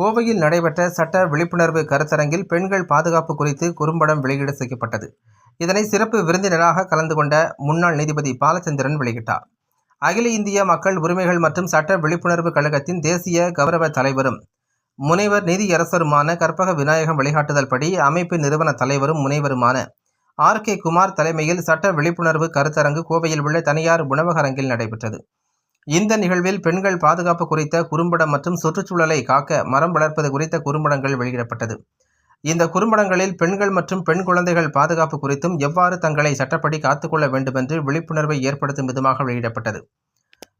கோவையில் நடைபெற்ற சட்ட விழிப்புணர்வு கருத்தரங்கில் பெண்கள் பாதுகாப்பு குறித்து குறும்படம் வெளியீடு செய்யப்பட்டது. இதனை சிறப்பு விருந்தினராக கலந்து கொண்ட முன்னாள் நீதிபதி பாலச்சந்திரன் வெளியிட்டார். அகில இந்திய மக்கள் உரிமைகள் மற்றும் சட்ட விழிப்புணர்வு கழகத்தின் தேசிய கௌரவ தலைவரும் முனைவர் நீதியரசருமான கற்பக விநாயகம் வழிகாட்டுதல் படி அமைப்பு நிறுவன தலைவரும் முனைவருமான ஆர் கே குமார் தலைமையில் சட்ட விழிப்புணர்வு கருத்தரங்கு கோவையில் உள்ள தனியார் உணவகரங்கில் நடைபெற்றது. இந்த நிகழ்வில் பெண்கள் பாதுகாப்பு குறித்த குறும்படம் மற்றும் சுற்றுச்சூழலை காக்க மரம் வளர்ப்பது குறித்த குறும்படங்கள் வெளியிடப்பட்டது. இந்த குறும்படங்களில் பெண்கள் மற்றும் பெண் குழந்தைகள் பாதுகாப்பு குறித்தும் எவ்வாறு தங்களை சட்டப்படி காத்துக்கொள்ள வேண்டுமென்று விழிப்புணர்வை ஏற்படுத்தும் விதமாக வெளியிடப்பட்டது.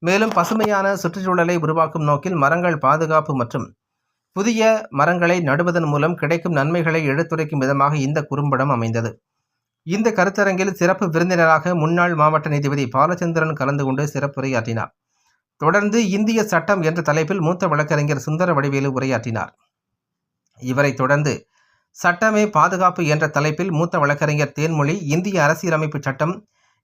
மேலும் பசுமையான சுற்றுச்சூழலை உருவாக்கும் நோக்கில் மரங்கள் பாதுகாப்பு மற்றும் புதிய மரங்களை நடுவதன் மூலம் கிடைக்கும் நன்மைகளை எடுத்துரைக்கும் விதமாக இந்த குறும்படம் அமைந்தது. இந்த கருத்தரங்கில் சிறப்பு விருந்தினராக முன்னாள் மாவட்ட நீதிபதி பாலச்சந்திரன் கலந்து கொண்டு சிறப்புரையாற்றினார். தொடர்ந்து இந்திய சட்டம் என்ற தலைப்பில் மூத்த வழக்கறிஞர் சுந்தர வடிவேலு உரையாற்றினார். இவரைத் தொடர்ந்து சட்டமே பாதுகாப்பு என்ற தலைப்பில் மூத்த வழக்கறிஞர் தேன்மொழி இந்திய அரசியலமைப்பு சட்டம்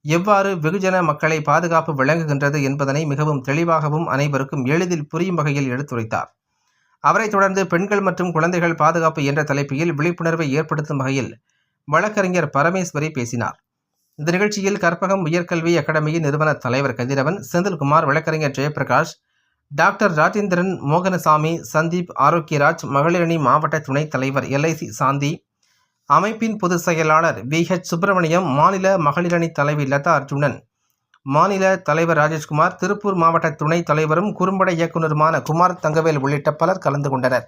எவ்வாறு வெகுஜன மக்களை பாதுகாப்பு வழங்குகின்றது என்பதனை மிகவும் தெளிவாகவும் அனைவருக்கும் எளிதில் புரியும் வகையில் எடுத்துரைத்தார். அவரைத் தொடர்ந்து பெண்கள் மற்றும் குழந்தைகள் பாதுகாப்பு என்ற தலைப்பில் விழிப்புணர்வை ஏற்படுத்தும் வகையில் வழக்கறிஞர் பரமேஸ்வரி பேசினார். இந்த நிகழ்ச்சியில் கற்பகம் உயர்கல்வி அகாடமியின் நிறுவன தலைவர் கதிரவன் செந்தில்குமார் வழக்கறிஞர் ஜெயபிரகாஷ் டாக்டர் ராஜேந்திரன் மோகனசாமி சந்தீப் ஆரோக்கியராஜ் மகளிரணி மாவட்ட துணைத் தலைவர் எல்ஐசி சாந்தி அமைப்பின் பொதுச் செயலாளர் வி ஹெச் சுப்பிரமணியம் மாநில மகளிரணி தலைவி லதா அர்ஜுனன் மாநில தலைவர் ராஜேஷ்குமார் திருப்பூர் மாவட்ட துணைத் தலைவரும் குறும்பட இயக்குநருமான குமார் தங்கவேல் உள்ளிட்ட பலர் கலந்து கொண்டனர்.